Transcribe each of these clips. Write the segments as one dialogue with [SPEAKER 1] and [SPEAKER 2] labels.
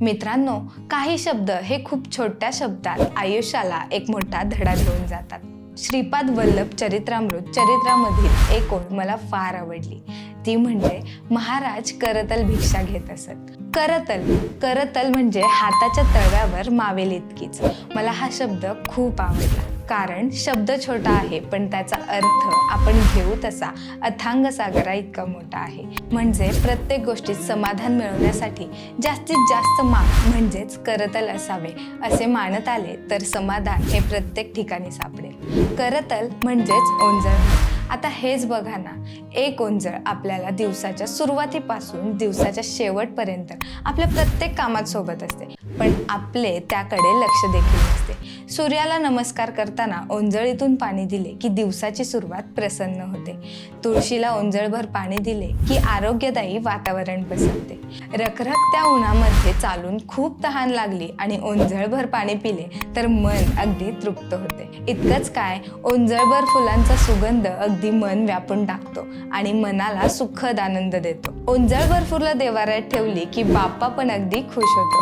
[SPEAKER 1] मित्रांनो काही शब्द हे खूप छोट्या शब्दात आयुष्याला एक मोठा धडा देऊन जातात. श्रीपाद वल्लभ चरित्रामृत चरित्रामधील एक ओळ मला फार आवडली. ती म्हणजे महाराज करतल भिक्षा घेत असत. करतल करतल म्हणजे हाताच्या तळव्यावर मावेल इतकीच. मला हा शब्द खूप आवडला. कारण शब्द छोटा आहे पण त्याचा अर्थ आपण घेऊ तसा अथांग सागरा इतका मोठा आहे. म्हणजे प्रत्येक गोष्टीत समाधान मिळवण्यासाठी जास्तीत जास्त माप म्हणजेच करतल असावे असे मानत आले तर समाधान हे प्रत्येक ठिकाणी सापडेल. करतल म्हणजेच ओंजळ. आता हेच बघा ना एक ओंजळ आपल्याला दिवसाच्या सुरुवातीपासून दिवसाच्या शेवटपर्यंत आपल्या प्रत्येक कामात सोबत असते. पण आपले त्याकडे लक्ष देखील नसते. सूर्याला नमस्कार करताना ओंजळीतून पाणी दिले की दिवसाची सुरुवात प्रसन्न होते. तुळशीला ओंजळभर पाणी दिले की आरोग्यदायी वातावरण पसरते. रखरखत्या उन्हामध्ये चालून खूप तहान लागली आणि ओंजळभर पाणी पिले तर मन अगदी तृप्त होते. इतकंच काय ओंजळभर फुलांचा सुगंध अगदी मन व्यापून टाकतो आणि मनाला सुखद आनंद देतो. ओंजळ भरपूरला देवाऱ्यात ठेवली की बाप्पा पण अगदी खुश होतो.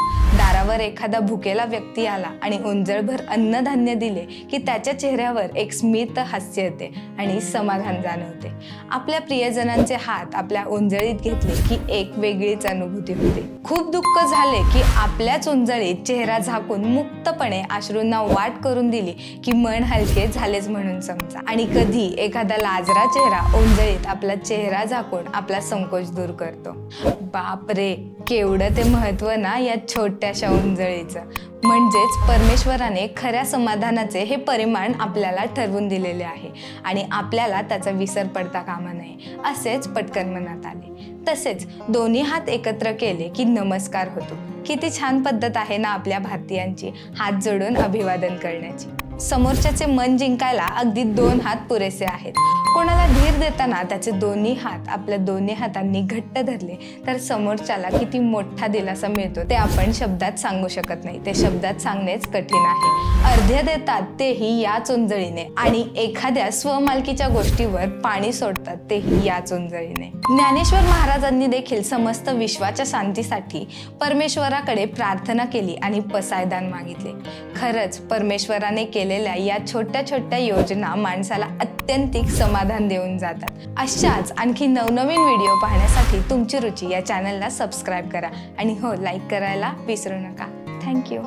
[SPEAKER 1] रस्त्यावर एखादा भुकेला व्यक्ती आला आणि ओंजळभर अन्नधान्य दिले की त्याच्या चेहऱ्यावर एक स्मित हास्य येते आणि समाधान जाणवते. आपल्या प्रियजनांचे हात आपल्या उंजळीत घेतले की एक वेगळीच अनुभूती होते. खूप दुःख झाले की आपल्याच उंजळीत चेहरा झाकून मुक्तपणे अश्रूंना वाट करून दिली की मन हलके झालेच म्हणून समजा. आणि कधी एखादा लाजरा चेहरा उंजळीत आपला चेहरा झाकून आपला संकोच दूर करतो. बाप रे केवढं ते महत्त्व ना या छोट्याशा उंजळीचं. म्हणजेच परमेश्वराने खऱ्या समाधानाचे हे परिमाण आपल्याला ठरवून दिलेले आहे आणि आपल्याला त्याचा विसर पडता कामा नये असेच पटकन मनात आले. तसेच दोन्ही हात एकत्र केले की नमस्कार होतो. किती छान पद्धत आहे ना आपल्या भारतीयांची हात जोडून अभिवादन करण्याची. समोरच्याचे मन जिंकायला अगदी दोन हात पुरेसे आहेत. कोणाला धीर देताना त्याचे दोन्ही हात आपल्या दोन्ही हातांनी घट्ट धरले तर समोरच्याला किती मोठा दिलासा मिळतो ते आपण शब्दात सांगू शकत नाही. ते शब्दात सांगणेच कठीण आहे. अर्ध्य देतात तेही या चोंजळीने आणि एखाद्या स्वमालकीच्या गोष्टीवर पाणी सोडतात तेही या चोंजळीने ज्ञानेश्वर महाराजांनी देखील समस्त विश्वाच्या शांतीसाठी परमेश्वराकडे प्रार्थना केली आणि पसायदान मागितले. खरंच परमेश्वराने केले केलेल्या या छोट्या छोट्या योजना माणसाला अत्यंतिक समाधान देऊन जातात. अशाच आणखी नवनवीन व्हिडिओ पाहण्यासाठी तुमची रुची या चॅनलला सबस्क्राईब करा. आणि हो लाईक करायला विसरू नका. थँक्यू